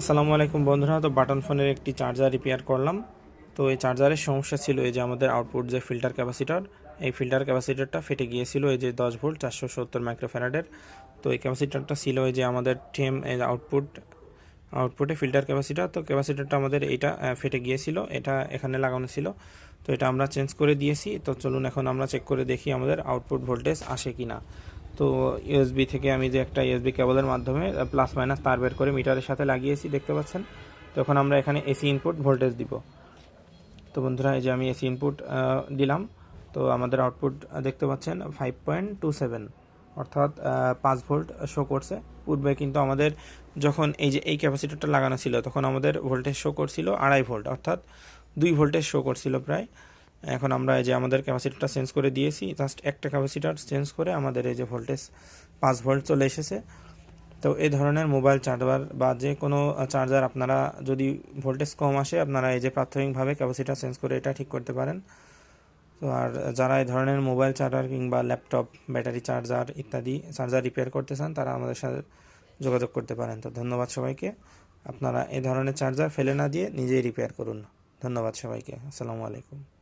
আসসালামু আলাইকুম বন্ধুরা তো বাটন ফোনের একটি চার্জার রিপেয়ার করলাম। তো এই চার্জারের সমস্যা ছিল এই যে আমাদের আউটপুট যে ফিল্টার ক্যাপাসিটর এই ফিল্টার ক্যাপাসিটরটা ফেটে গিয়েছিল এই যে দশ ভোল্ট চারশো সত্তর মাইক্রোফ্যারাডের তো এই ক্যাপাসিটরটা ছিল এই যে আমাদের টেম এই আউটপুট আউটপুটে ফিল্টার ক্যাপাসিটর তো ক্যাপাসিটরটা আমাদের আহ, ফেটে গিয়েছিল এটা এখানে লাগানো ছিল। তো এটা আমরা চেঞ্জ করে দিয়েছি তো চলুন এখন আমরা চেক করে দেখি আমাদের আউটপুট ভোল্টেজ আসে কি না তো ইউএসবি থেকে আমি যে একটা ইউএসবি কেবলের মাধ্যমে প্লাস মাইনাস তার বের করে মিটারের সাথে লাগিয়েছি, দেখতে পাচ্ছেন? তখন আমরা এখানে এসি ইনপুট ভোল্টেজ দিব। তো বন্ধুরা, এই যে আমি এসি ইনপুট দিলাম। তো আমাদের আউটপুট দেখতে পাচ্ছেন ফাইভ পয়েন্ট টু সেভেন অর্থাৎ পাঁচ ভোল্ট শো করছে। পূর্বে কিন্তু আমাদের যখন এই যে এই ক্যাপাসিটরটা লাগানো ছিল, তখন আমাদের ভোল্টেজ শো করছিল আড়াই ভোল্ট, অর্থাৎ দুই ভোল্টেজ শো করছিল প্রায়। এখন আমরা এই যে আমাদের ক্যাপাসিটরটা চেঞ্জ করে দিয়েছি জাস্ট একটা ক্যাপাসিটার চেঞ্জ করে আমাদের এই যে ভোল্টেজ পাঁচ ভোল্ট চলে এসেছে। তো এই ধরনের মোবাইল চার্জার বা যে কোনো চার্জার আপনারা যদি ভোল্টেজ কম আসে, আপনারা এই যে প্রাথমিকভাবে ক্যাপাসিটার চেঞ্জ করে এটা ঠিক করতে পারেন। তো আর যারা এই ধরনের মোবাইল চার্জার কিংবা ল্যাপটপ, ব্যাটারি চার্জার ইত্যাদি, চার্জার রিপেয়ার করতে চান, তারা আমাদের সাথে যোগাযোগ করতে পারেন। তো ধন্যবাদ সবাইকে। আপনারা এই ধরনের চার্জার ফেলে না দিয়ে নিজেই রিপেয়ার করুন। ধন্যবাদ সবাইকে। আসসালামু আলাইকুম।